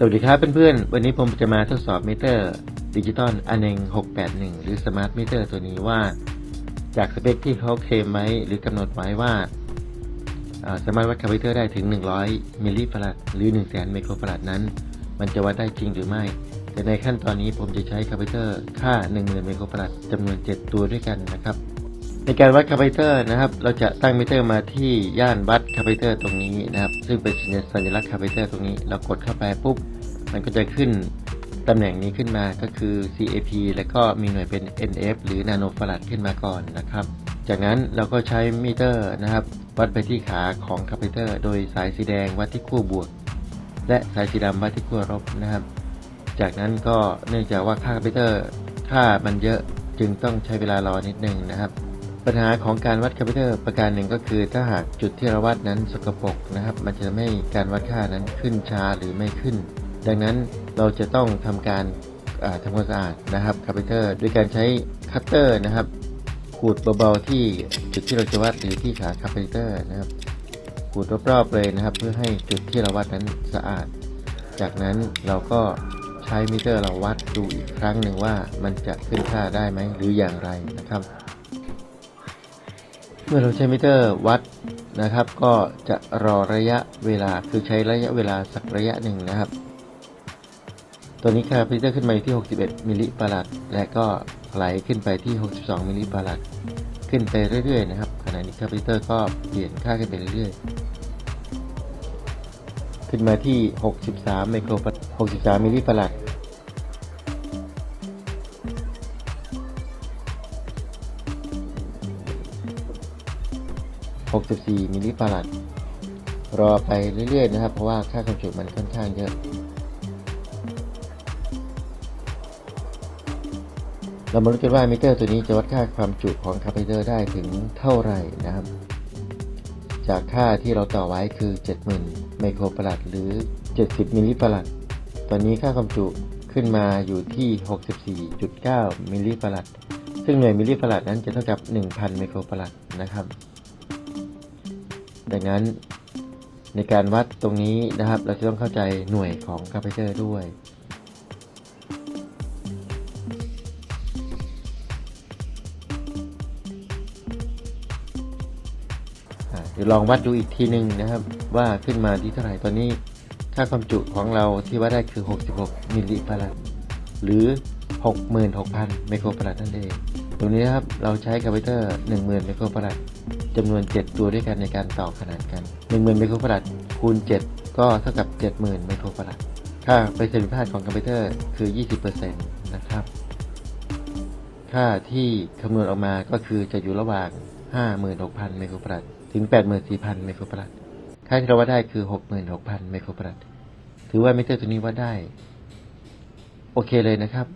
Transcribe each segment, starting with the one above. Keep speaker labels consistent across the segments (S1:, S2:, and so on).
S1: สวัสดีครับเพื่อนๆ วันนี้ผมจะมาทดสอบมิเตอร์ดิจิตอลอันเอง681 หรือสมาร์ทมิเตอร์ตัวนี้ว่า จากสเปคที่เขาเคลมไว้หรือกำหนดไว้ว่า สามารถวัดคาร์บิเตอร์ได้ถึง 100 มิลลิฟาราดหรือ 1 0 0 0 0 0 ไมโครฟาราดนั้น มันจะวัดได้จริงหรือไม่ แต่ในขั้นตอนนี้ผมจะใช้คาร์บิเตอร์ค่า 10,000 ไมโครฟาราดจำนวน 7 ตัวด้วยกันนะครับ ในการวัดคาร์บิเตอร์นะครับ เราจะตั้งมิเตอร์มาที่ย่านวัดคาร์บิเตอร์ตรงนี้นะครับ ซึ่งเป็นสัญลักษณ์คาร์บิเตอร์ตรงนี้ เรากดเข้าไปปุ๊บ มันก็จะขึ้นตำแหน่งนี้ขึ้นมาก็คือ CAP แล้วก็มีหน่วยเป็น NF หรือนาโนฟาราดขึ้นมาก่อนนะครับ จากนั้นเราก็ใช้มิเตอร์นะครับ วัดไปที่ขาของคาร์บิเตอร์ โดยสายสีแดงวัดที่ขั้วบวก และสายสีดำวัดที่ขั้วลบนะครับ จากนั้นก็เนื่องจากว่าค่าคาร์บิเตอร์ค่ามันเยอะจึงต้องใช้เวลารอนิดนึงนะครับ ปัญหาของการวัดคาปิเตอร์ประการหนึ่งก็คือถ้าหากจุดที่เราวัดนั้นสกปรกนะครับ มันจะทำให้การวัดค่านั้นขึ้นช้าหรือไม่ขึ้น ดังนั้นเราจะต้องทำการทำความสะอาดนะครับคาปิเตอร์ด้วยการใช้คัตเตอร์นะครับ ขูดเบาๆที่จุดที่เราจะวัดหรือที่ขาคาปิเตอร์นะครับขูดรอบๆเลยนะครับ เพื่อให้จุดที่เราวัดนั้นสะอาด จากนั้นเราก็ใช้มิเตอร์เราวัดดูอีกครั้งหนึ่งว่ามันจะขึ้นค่าได้ไหมหรืออย่างไรนะครับ เมื่อเราใช้มิเตอร์วัดนะครับ ก็จะรอระยะเวลาคือใช้ระยะเวลาสักระยะหนึ่งนะครับตัวนี้ค่ามิเตอร์ขึ้นมาอยู่ที่ 61 มิลลิฟาราดและก็ไหลขึ้นไปที่ 62 มิลลิฟาราดขึ้นไปเรื่อยๆนะครับขณะนี้คามิเตอร์ก็เปลี่ยนค่าขึ้นไปเรื่อยๆ ขึ้นมาที่ 63 ไมโคร63 มิลลิฟาราด 64 มิลลิฟาราดรอไปเรื่อย ๆ นะครับ เพราะว่าค่าความจุมันค่อนข้างเยอะ เรามารู้กันว่ามิเตอร์ตัวนี้จะวัดค่าความจุของคาร์บิเตอร์ได้ถึงเท่าไหร่นะครับ จากค่าที่เราต่อไว้คือ 70,000 ไมโครฟาราดหรือ 70 มิลลิฟาราดตอนนี้ค่าความจุขึ้นมาอยู่ที่ 64.9 มิลลิฟาราดซึ่งหน่วยมิลลิฟาราดนั้นจะเท่ากับ 1,000 ไมโครฟาราดนะครับ ดังนั้นในการวัดตรงนี้นะครับ เราจะต้องเข้าใจหน่วยของคาร์บิเตอร์ด้วย เดี๋ยวลองวัดดูอีกทีหนึ่งนะครับ ว่าขึ้นมาที่เท่าไหร่ตอนนี้ค่าความจุของเราที่วัดได้คือ 66 มิลลิฟาราดหรือ 66,000 ไมโครฟาราดนั่นเอง ตรงนี้นะครับ เราใช้คาร์บิเตอร์ 10,000 ไมโครฟาราด จำนวน 7 ตัวด้วยกันในการต่อขนาดกัน 10,000ไมโครฟาราดคูณ 7 ก็เท่ากับ 70,000ไมโครฟาราดค่าประสิทธิภาพของคอมพิวเตอร์คือ 20%นะครับ ค่าที่คำนวณออกมาก็คือจะอยู่ระหว่าง 56,000ไมโครฟาราดถึง 84,000ไมโครฟาราดค่าที่เราวัดได้คือ 66,000ไมโครฟาราดถือว่ามิเตอร์ตัวนี้วัดได้ โอเคเลยนะครับ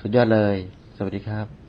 S1: สุดยอดเลย สวัสดีครับ